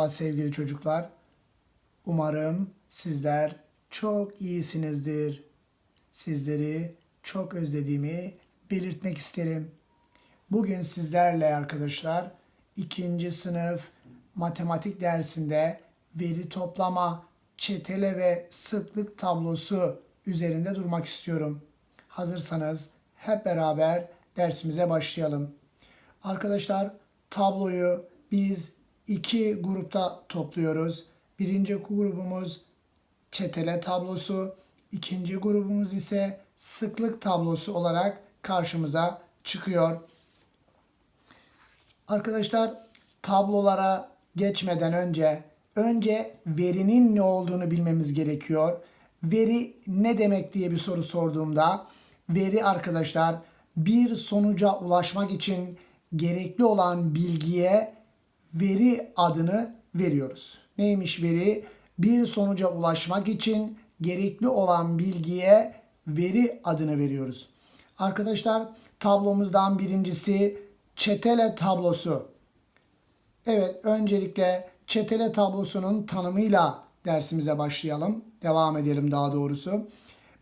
Merhaba sevgili çocuklar. Umarım sizler çok iyisinizdir. Sizleri çok özlediğimi belirtmek isterim. Bugün sizlerle arkadaşlar ikinci sınıf matematik dersinde veri toplama, çetele ve sıklık tablosu üzerinde durmak istiyorum. Hazırsanız hep beraber dersimize başlayalım. Arkadaşlar tabloyu biz iki grupta topluyoruz. Birinci grubumuz çetele tablosu, ikinci grubumuz ise sıklık tablosu olarak karşımıza çıkıyor. Arkadaşlar tablolara geçmeden önce önce verinin ne olduğunu bilmemiz gerekiyor. Veri ne demek diye bir soru sorduğumda veri arkadaşlar bir sonuca ulaşmak için gerekli olan bilgiye veri adını veriyoruz. Neymiş veri? Bir sonuca ulaşmak için gerekli olan bilgiye veri adını veriyoruz. Arkadaşlar tablomuzdan birincisi çetele tablosu. Evet öncelikle çetele tablosunun tanımıyla dersimize başlayalım. Devam edelim daha doğrusu.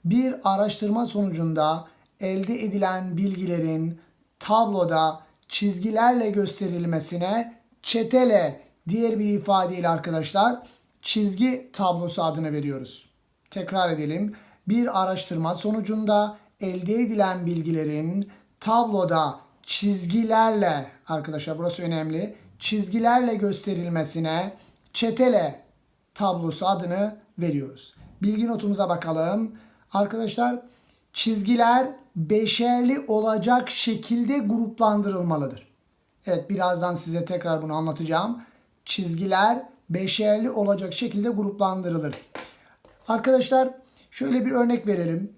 Bir araştırma sonucunda elde edilen bilgilerin tabloda çizgilerle gösterilmesine çetele diğer bir ifadeyle arkadaşlar çizgi tablosu adını veriyoruz. Tekrar edelim. Bir araştırma sonucunda elde edilen bilgilerin tabloda çizgilerle arkadaşlar burası önemli. Çizgilerle gösterilmesine çetele tablosu adını veriyoruz. Bilgi notumuza bakalım. Arkadaşlar çizgiler beşerli olacak şekilde gruplandırılmalıdır. Evet birazdan size tekrar bunu anlatacağım. Çizgiler beşerli olacak şekilde gruplandırılır. Arkadaşlar şöyle bir örnek verelim.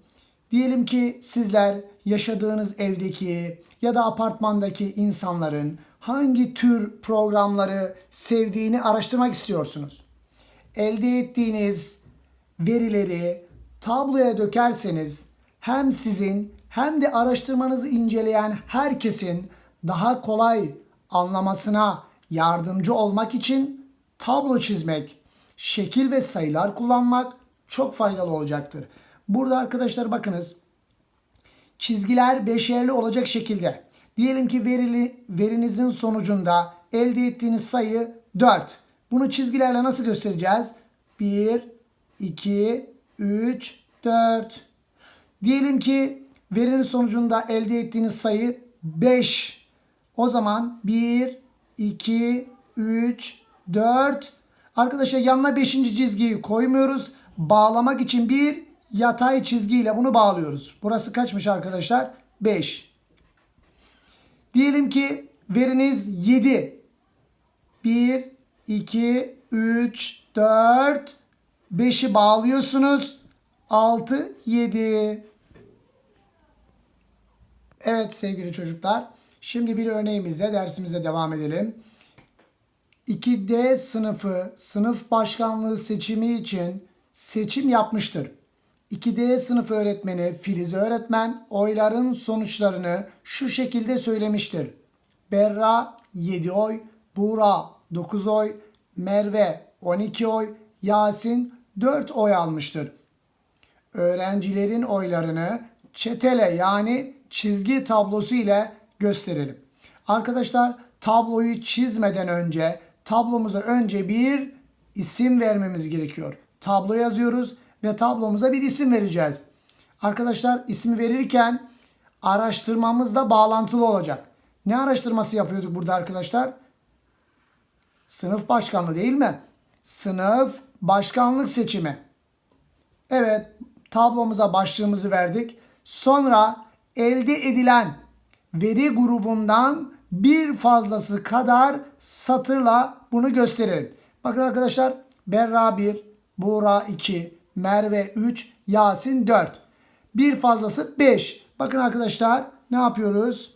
Diyelim ki sizler yaşadığınız evdeki ya da apartmandaki insanların hangi tür programları sevdiğini araştırmak istiyorsunuz. Elde ettiğiniz verileri tabloya dökerseniz hem sizin hem de araştırmanızı inceleyen herkesin daha kolay anlamasına yardımcı olmak için tablo çizmek, şekil ve sayılar kullanmak çok faydalı olacaktır. Burada arkadaşlar bakınız çizgiler beşerli olacak şekilde. Diyelim ki verili, verinizin sonucunda elde ettiğiniz sayı 4. Bunu çizgilerle nasıl göstereceğiz? 1, 2, 3, 4. Diyelim ki verinin sonucunda elde ettiğiniz sayı 5. O zaman 1, 2, 3, 4. Arkadaşlar yanına 5. çizgiyi koymuyoruz. Bağlamak için bir yatay çizgiyle bunu bağlıyoruz. Burası kaçmış arkadaşlar? 5. Diyelim ki veriniz 7. 1, 2, 3, 4, 5'i bağlıyorsunuz. 6, 7. Evet sevgili çocuklar. Şimdi bir örneğimizle dersimize devam edelim. 2D sınıfı sınıf başkanlığı seçimi için seçim yapmıştır. 2D sınıf öğretmeni Filiz öğretmen oyların sonuçlarını şu şekilde söylemiştir. Berra 7 oy, Buğra 9 oy, Merve 12 oy, Yasin 4 oy almıştır. Öğrencilerin oylarını çetele yani çizgi tablosu ile gösterelim. Arkadaşlar tabloyu çizmeden önce tablomuza önce bir isim vermemiz gerekiyor. Tablo yazıyoruz ve tablomuza bir isim vereceğiz. Arkadaşlar isim verirken araştırmamızla bağlantılı olacak. Ne araştırması yapıyorduk burada arkadaşlar? Sınıf başkanlığı değil mi? Sınıf başkanlık seçimi. Evet tablomuza başlığımızı verdik. Sonra elde edilen veri grubundan bir fazlası kadar satırla bunu gösterelim. Bakın arkadaşlar Berra 1, Buğra 2, Merve 3, Yasin 4. Bir fazlası 5. Bakın arkadaşlar ne yapıyoruz?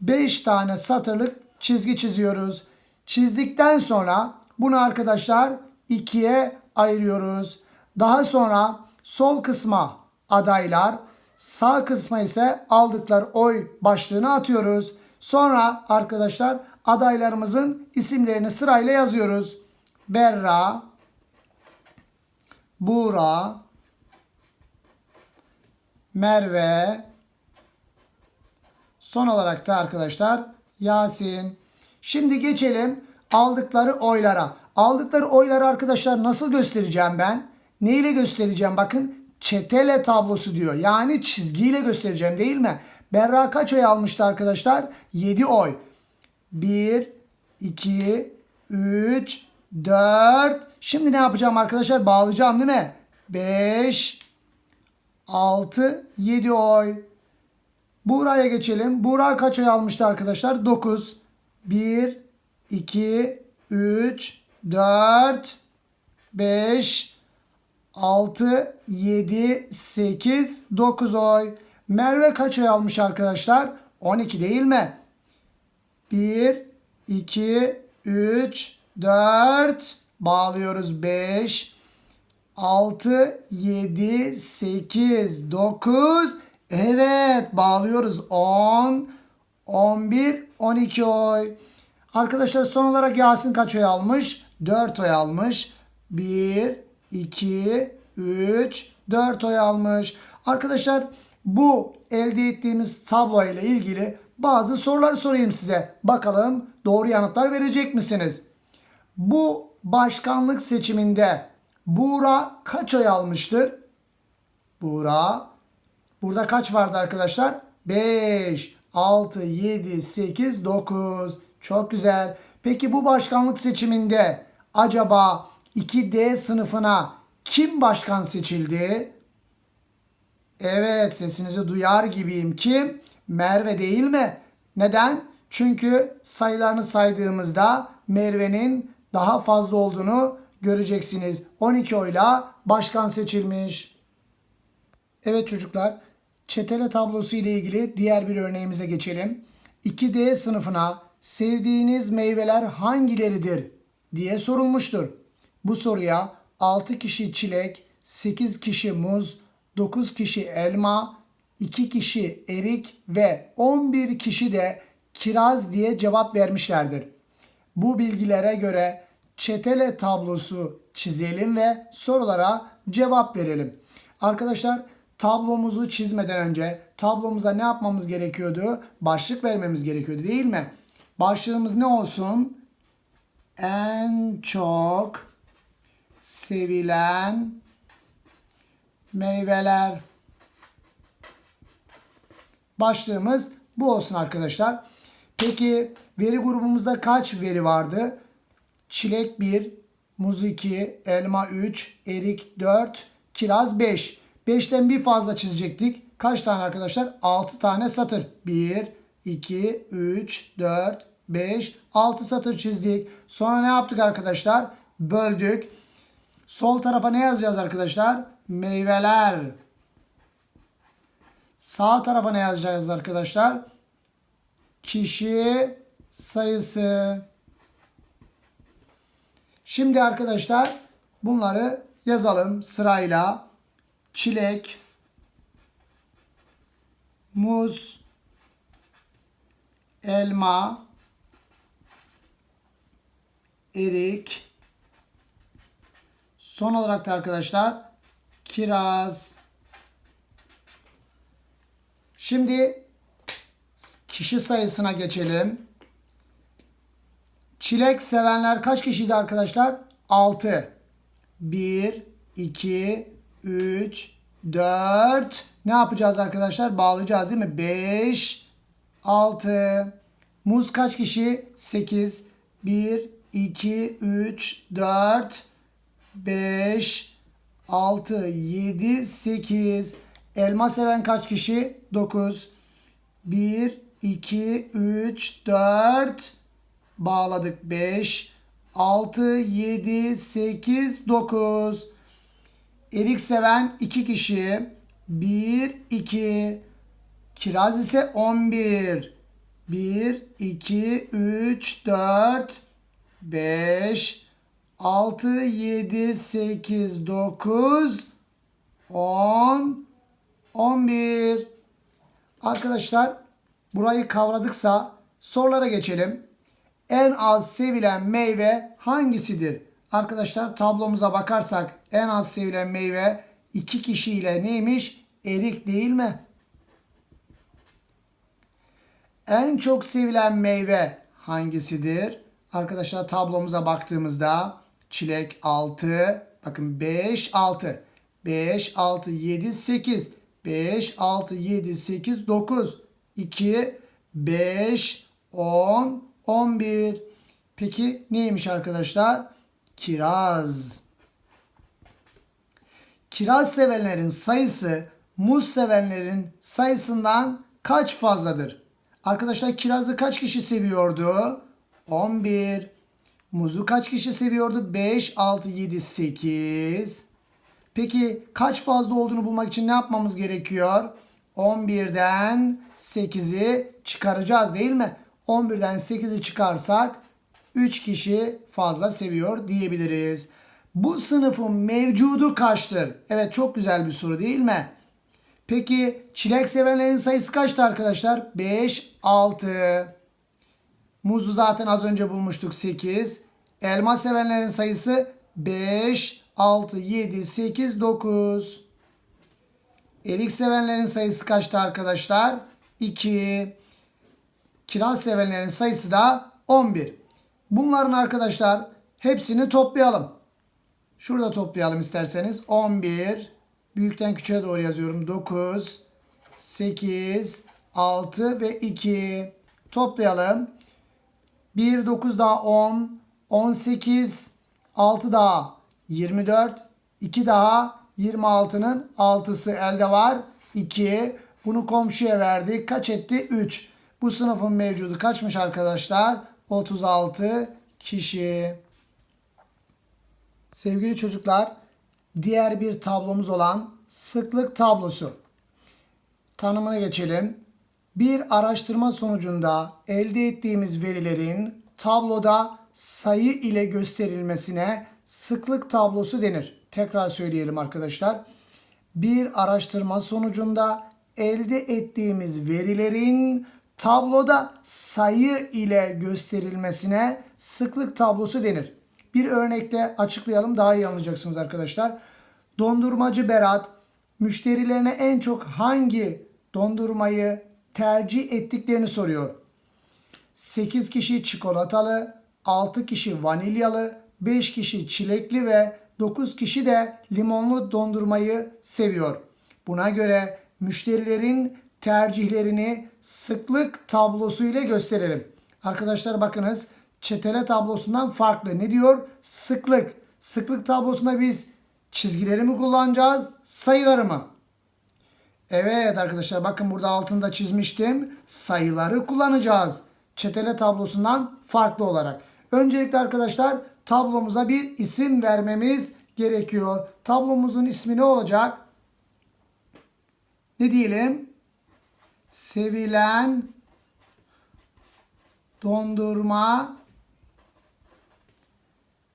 5 tane satırlık çizgi çiziyoruz. Çizdikten sonra bunu arkadaşlar ikiye ayırıyoruz. Daha sonra sol kısma adaylar, sağ kısma ise aldıkları oy başlığını atıyoruz. Sonra arkadaşlar adaylarımızın isimlerini sırayla yazıyoruz. Berra, Buğra, Merve, son olarak da arkadaşlar Yasin. Şimdi geçelim aldıkları oylara. Aldıkları oyları arkadaşlar nasıl göstereceğim ben? Ne ile göstereceğim? Bakın çetele tablosu diyor. Yani çizgiyle göstereceğim değil mi? Berra kaç oy almıştı arkadaşlar? 7 oy. 1, 2, 3, 4. Şimdi ne yapacağım arkadaşlar? Bağlayacağım değil mi? 5, 6, 7 oy. Buğra'ya geçelim. Buğra kaç oy almıştı arkadaşlar? 9. 1, 2, 3, 4, 5, 6, 7, 8, 9 oy. Merve kaç oy almış arkadaşlar? 12 değil mi? 1, 2, 3, 4, bağlıyoruz 5, 6, 7, 8, 9, evet bağlıyoruz 10, 11, 12 oy. Arkadaşlar son olarak Yasin kaç oy almış? 4 oy almış. 1, 2, 3, 4 oy almış. Arkadaşlar bu elde ettiğimiz tablo ile ilgili bazı sorular sorayım size. Bakalım doğru yanıtlar verecek misiniz? Bu başkanlık seçiminde Buğra kaç oy almıştır? Buğra. Burada kaç vardı arkadaşlar? 5, 6, 7, 8, 9. Çok güzel. Peki bu başkanlık seçiminde acaba 2D sınıfına kim başkan seçildi? Evet sesinizi duyar gibiyim. Kim? Merve değil mi? Neden? Çünkü sayılarını saydığımızda Merve'nin daha fazla olduğunu göreceksiniz. 12 oyla başkan seçilmiş. Evet çocuklar, çetele tablosu ile ilgili diğer bir örneğimize geçelim. 2D sınıfına sevdiğiniz meyveler hangileridir diye sorulmuştur. Bu soruya 6 kişi çilek, 8 kişi muz, 9 kişi elma, 2 kişi erik ve 11 kişi de kiraz diye cevap vermişlerdir. Bu bilgilere göre çetele tablosu çizelim ve sorulara cevap verelim. Arkadaşlar tablomuzu çizmeden önce tablomuza ne yapmamız gerekiyordu? Başlık vermemiz gerekiyordu değil mi? Başlığımız ne olsun? En çok sevilen meyveler. Başlığımız bu olsun arkadaşlar. Peki veri grubumuzda kaç veri vardı? Çilek 1, muz 2, elma 3, erik 4, kiraz 5. 5'ten bir fazla çizecektik. Kaç tane arkadaşlar? 6 tane satır. 1, 2, 3, 4, 5, 6 satır çizdik. Sonra ne yaptık arkadaşlar? Böldük. Sol tarafa ne yazacağız arkadaşlar? Meyveler. Sağ tarafa ne yazacağız arkadaşlar? Kişi sayısı. Şimdi arkadaşlar bunları yazalım sırayla. Çilek, muz, elma, erik, son olarak da arkadaşlar kiraz. Şimdi kişi sayısına geçelim. Çilek sevenler kaç kişiydi arkadaşlar? 6. 1, 2, 3, 4. Ne yapacağız arkadaşlar? Bağlayacağız değil mi? 5, 6. Muz kaç kişi? 8. 1, 2, 3, 4, 5, 6, 7, 8. Elma seven kaç kişi? 9. 1, 2, 3, 4. Bağladık 5, 6, 7, 8, 9. Erik seven 2 kişi. 1, 2. Kiraz ise 11. 1, 2, 3, 4, 5, 6, 7, 8, 9, 10, 11. Arkadaşlar burayı kavradıksa sorulara geçelim. en az sevilen meyve hangisidir? Arkadaşlar tablomuza bakarsak en az sevilen meyve iki kişiyle neymiş? Erik değil mi? En çok sevilen meyve hangisidir? Arkadaşlar tablomuza baktığımızda çilek 6, bakın 5, 6, 5, 6, 7, 8, 5, 6, 7, 8, 9, 2, 5, 10, 11. Peki neymiş arkadaşlar? Kiraz. Kiraz sevenlerin sayısı muz sevenlerin sayısından kaç fazladır? Arkadaşlar kirazı kaç kişi seviyordu? 11. Muzu kaç kişi seviyordu? 5, 6, 7, 8. Peki kaç fazla olduğunu bulmak için ne yapmamız gerekiyor? 11'den 8'i çıkaracağız değil mi? 11'den 8'i çıkarsak 3 kişi fazla seviyor diyebiliriz. Bu sınıfın mevcudu kaçtır? Evet çok güzel bir soru değil mi? Peki çilek sevenlerin sayısı kaçtı arkadaşlar? 5, 6. Muzu zaten az önce bulmuştuk 8. Elma sevenlerin sayısı 5, 6, 7, 8, 9. Erik sevenlerin sayısı kaçtı arkadaşlar? 2. Kiraz sevenlerin sayısı da 11. Bunların arkadaşlar hepsini toplayalım. Şurada toplayalım isterseniz. 11 büyükten küçüğe doğru yazıyorum. 9 8 6 ve 2 toplayalım. 1 9 daha 10 18 6 daha 24 2 daha 26'nın 6'sı elde var. 2 bunu komşuya verdik. Kaç etti? 3. Bu sınıfın mevcudu kaçmış arkadaşlar? 36 kişi. Sevgili çocuklar, diğer bir tablomuz olan sıklık tablosu. Tanımına geçelim. Bir araştırma sonucunda elde ettiğimiz verilerin tabloda sayı ile gösterilmesine sıklık tablosu denir. Tekrar söyleyelim arkadaşlar. Bir araştırma sonucunda elde ettiğimiz verilerin tabloda sayı ile gösterilmesine sıklık tablosu denir. Bir örnekle açıklayalım daha iyi anlayacaksınız arkadaşlar. Dondurmacı Berat müşterilerine en çok hangi dondurmayı tercih ettiklerini soruyor. 8 kişi çikolatalı, 6 kişi vanilyalı, 5 kişi çilekli ve 9 kişi de limonlu dondurmayı seviyor. Buna göre müşterilerin tercihlerini sıklık tablosu ile gösterelim. Arkadaşlar bakınız çetele tablosundan farklı. Ne diyor? Sıklık. Sıklık tablosunda biz çizgileri mi kullanacağız? Sayıları mı? Evet arkadaşlar bakın burada altında çizmiştim. Sayıları kullanacağız. Çetele tablosundan farklı olarak. Öncelikle arkadaşlar tablomuza bir isim vermemiz gerekiyor. Tablomuzun ismi ne olacak? Ne diyelim? Sevilen dondurma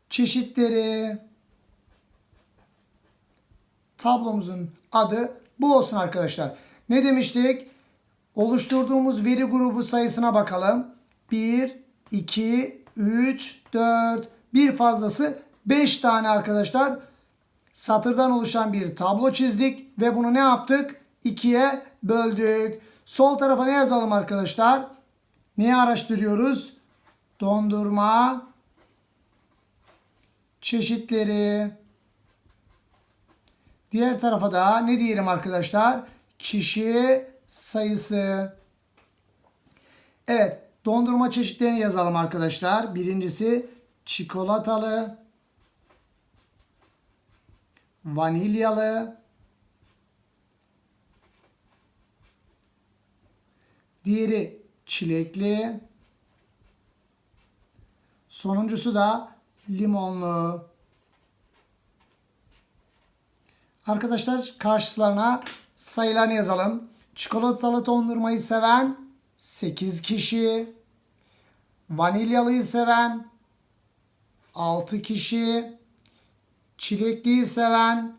çeşitleri. Tablomuzun adı bu olsun arkadaşlar. Ne demiştik? Oluşturduğumuz veri grubu sayısına bakalım. 1, 2, 3, 4. Bir fazlası 5 tane arkadaşlar. Satırdan oluşan bir tablo çizdik ve bunu ne yaptık? 2'ye böldük. Sol tarafa ne yazalım arkadaşlar? Neyi araştırıyoruz? Dondurma çeşitleri. Diğer tarafa da ne diyelim arkadaşlar? Kişi sayısı. Evet, dondurma çeşitlerini yazalım arkadaşlar. Birincisi çikolatalı, vanilyalı, diğeri çilekli, sonuncusu da limonlu. Arkadaşlar karşılarına sayılarını yazalım. Çikolatalı dondurmayı seven 8 kişi. Vanilyalıyı seven 6 kişi. Çilekliyi seven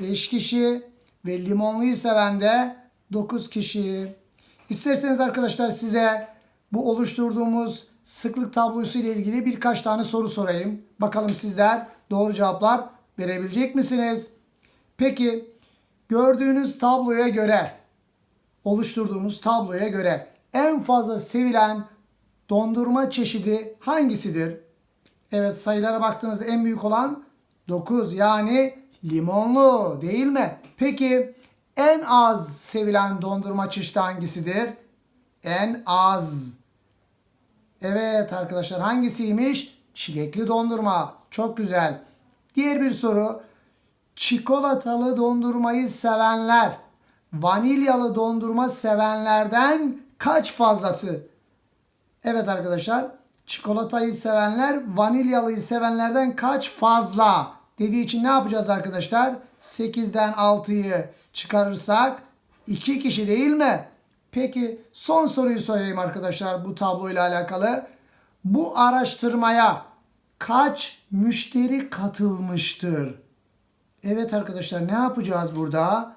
5 kişi. Ve limonluyu seven de 9 kişi. İsterseniz arkadaşlar size bu oluşturduğumuz sıklık tablosu ile ilgili birkaç tane soru sorayım. Bakalım sizler doğru cevaplar verebilecek misiniz? Peki gördüğünüz tabloya göre oluşturduğumuz tabloya göre en fazla sevilen dondurma çeşidi hangisidir? Evet sayılara baktığınızda en büyük olan 9 yani limonlu değil mi? Peki en az sevilen dondurma çeşidi hangisidir? En az. Evet arkadaşlar hangisiymiş? Çilekli dondurma. Çok güzel. Diğer bir soru. Çikolatalı dondurmayı sevenler vanilyalı dondurma sevenlerden kaç fazlası? Evet arkadaşlar çikolatayı sevenler vanilyalıyı sevenlerden kaç fazla dediği için ne yapacağız arkadaşlar? 8'den 6'yı çıkarırsak 2 kişi değil mi? Peki son soruyu sorayım arkadaşlar bu tabloyla alakalı. Bu araştırmaya kaç müşteri katılmıştır? Evet arkadaşlar ne yapacağız burada?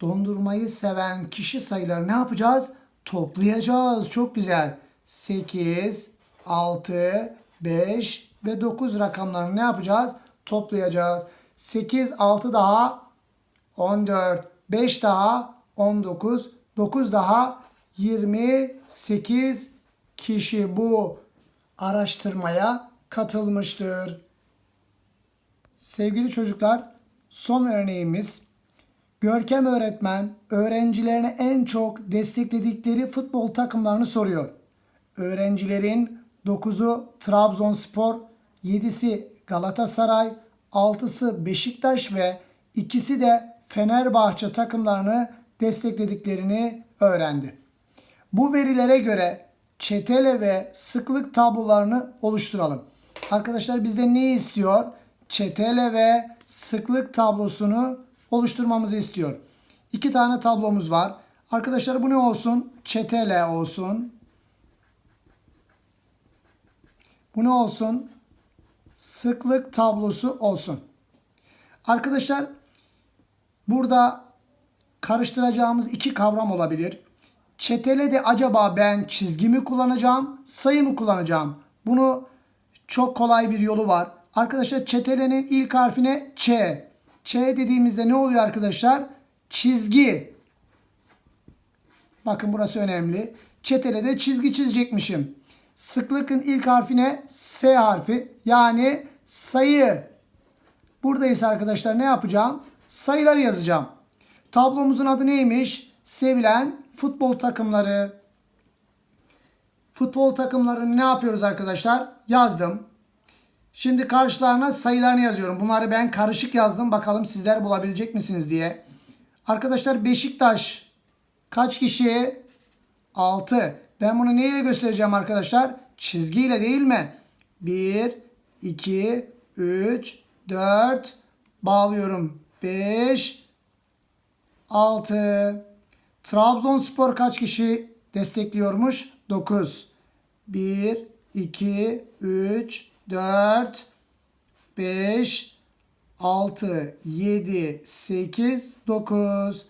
Dondurmayı seven kişi sayıları ne yapacağız? Toplayacağız. Çok güzel. 8, 6, 5 ve 9 rakamlarını ne yapacağız? Toplayacağız. 8, 6 daha 14, 5 daha 19, 9 daha 28 kişi bu araştırmaya katılmıştır. Sevgili çocuklar, son örneğimiz Görkem öğretmen öğrencilerine en çok destekledikleri futbol takımlarını soruyor. Öğrencilerin 9'u Trabzonspor, 7'si Galatasaray, 6'sı Beşiktaş ve ikisi de Fenerbahçe takımlarını desteklediklerini öğrendi. Bu verilere göre çetele ve sıklık tablolarını oluşturalım. Arkadaşlar bizden ne istiyor? Çetele ve sıklık tablosunu oluşturmamızı istiyor. İki tane tablomuz var. Arkadaşlar bu ne olsun? Çetele olsun. Bu ne olsun? Sıklık tablosu olsun. Arkadaşlar burada karıştıracağımız iki kavram olabilir. Çetele de acaba ben çizgi mi kullanacağım, sayı mı kullanacağım? Bunu çok kolay bir yolu var. Arkadaşlar çetelenin ilk harfine Ç. Ç dediğimizde ne oluyor arkadaşlar? Çizgi. Bakın burası önemli. Çetelede çizgi çizecekmişim. Sıklıkın ilk harfine S harfi yani sayı. Buradayız arkadaşlar ne yapacağım? Sayıları yazacağım. Tablomuzun adı neymiş? Sevilen futbol takımları. Futbol takımlarını ne yapıyoruz arkadaşlar? Yazdım. Şimdi karşılarına sayılarını yazıyorum. Bunları ben karışık yazdım. Bakalım sizler bulabilecek misiniz diye. Arkadaşlar Beşiktaş kaç kişi? 6. Ben bunu neyle göstereceğim arkadaşlar? Çizgiyle değil mi? 1, 2, 3, 4 bağlıyorum. 5, 6. Trabzonspor kaç kişi destekliyormuş? 9. 1, 2, 3, 4, 5, 6, 7, 8, 9.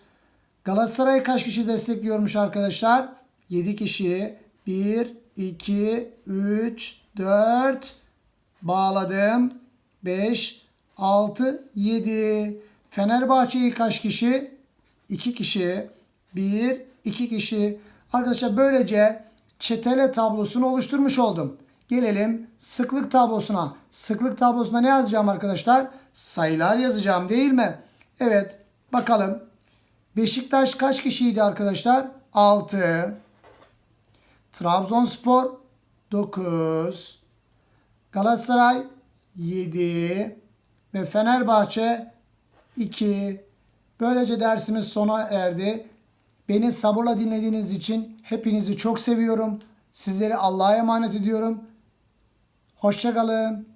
Galatasaray kaç kişi destekliyormuş arkadaşlar? 7 kişi. 1, 2, 3, 4. Bağladım. 5, 6, 7. Fenerbahçe'yi kaç kişi? 2 kişi. 1, 2 kişi. Arkadaşlar böylece çetele tablosunu oluşturmuş oldum. Gelelim sıklık tablosuna. Sıklık tablosuna ne yazacağım arkadaşlar? Sayılar yazacağım değil mi? Evet bakalım. Beşiktaş kaç kişiydi arkadaşlar? 6. Trabzonspor 9. Galatasaray 7. Ve Fenerbahçe 2. Böylece dersimiz sona erdi. Beni sabırla dinlediğiniz için hepinizi çok seviyorum. Sizleri Allah'a emanet ediyorum. Hoşçakalın.